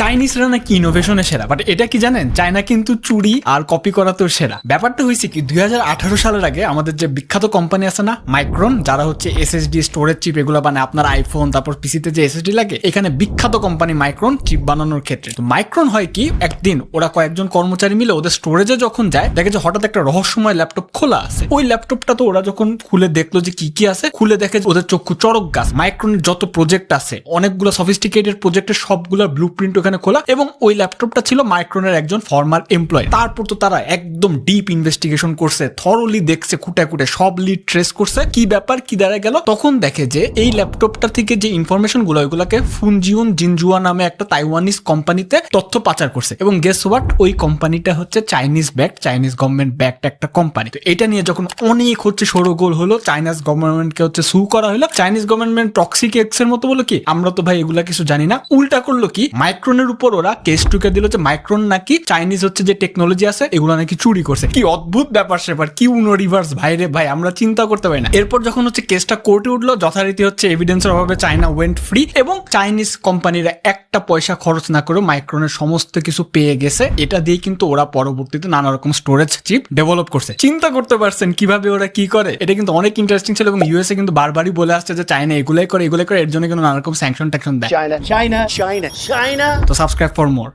চাইনিজরা নাকি ইনোভেশনে সেরা বাট এটা কি জানেন? চায়না কিন্তু চুরি আর কপি করা তো সেরা। ব্যাপারটা হয়েছে কি দু হাজার আঠারো সালের আগে আমাদের যে বিখ্যাত কোম্পানি আছে না মাইক্রন যারা হচ্ছে এসএসডি স্টোরেজ চিপ এগুলো বানায়, আপনার আইফোন তারপর পিসিতে যে এসএসডি লাগে, এখানে বিখ্যাত কোম্পানি মাইক্রন চিপ বানানোর ক্ষেত্রে। তো মাইক্রন হয় কি, একদিন ওরা কয়েকজন কর্মচারী মিলে ওদের স্টোরেজে যখন যায়, দেখে যে হঠাৎ একটা রহস্যময় ল্যাপটপ খোলা আছে। ওই ল্যাপটপটা তো ওরা যখন খুলে দেখল যে কি কি আছে, খুলে দেখে ওদের চক্ষু চরক গাছ। মাইক্রনের যত প্রজেক্ট আছে, অনেকগুলো সফিস্টিকেটেড প্রজেক্টের সবগুলো ব্লু প্রিন্ট ওখানে খোলা এবং ওই ল্যাপটপটা ছিল মাইক্রোনের একজন ফর্মার এমপ্লয় তারপর তো তারা একদম ডিপ ইনভেস্টিগেশন করছে থরলি দেখছে খুঁটে খুঁটে সব লিড ট্রেস করছে। কি ব্যাপার, কি দাঁড়ায় গেল? তখন দেখে যে এই ল্যাপটপটা থেকে যে ইনফরমেশনগুলো, ওইগুলোকে ফুনজিউন জিনজুয়া নামে একটা তাইওয়ানিজ কোম্পানিতে তথ্য পাচার করছে। এবং গেস হোয়াট ওই কোম্পানিটা হচ্ছে Chinese back Chinese government backed একটা কোম্পানি তো এটা নিয়ে যখন অনেক হচ্ছে সরগোল হলো চাইনিজ গভর্নমেন্টকে হচ্ছে সু করা হলো। চাইনিজ গভর্নমেন্ট টক্সিক এক্সের মতো বলো কি? আমরা তো ভাই এগুলা কিছু জানি না। উল্টা করল কি? মাইক্রনের উপর ওরা কেস টুকে দিল যে মাইক্রন নাকি চাইনিজ হচ্ছে যে টেকনোলজি আছে এগুলো নাকি চুরি করছে। কি অদ্ভুত ব্যাপার সেবার কি উনো রিভার্স ভাইরে ভাই আমরা চিন্তা করতে পারি না। এরপর যখন হচ্ছে কেসটা কোর্টে উঠল যথারীতি হচ্ছে এভিডেন্সের অভাবে চায়না ওয়েন্ট ফ্রি এবং চাইনিজ কোম্পানিরা একটা পয়সা খরচ না করে মাইক্রনের সমস্ত কিছু পেয়ে গেছে। এটা দিয়ে কিন্তু ওরা পরবর্তীতে নানা রকম স্টোরেজ চিপ ডেভেলপ করছে। চিন্তা করতে পারছেন কীভাবে ওরা কি করে? এটা কিন্তু অনেক ইন্টারেস্টিং ছিল এবং ইউএসএ কিন্তু বারবারই বলে আসছে যে চায়না এগুলাই করে এগুলাই করে এর জন্য কিন্তু নানা রকম স্যাংশন ট্যাকশন দেয়। China, China, China, China. তো সাবস্ক্রাইব ফর মোর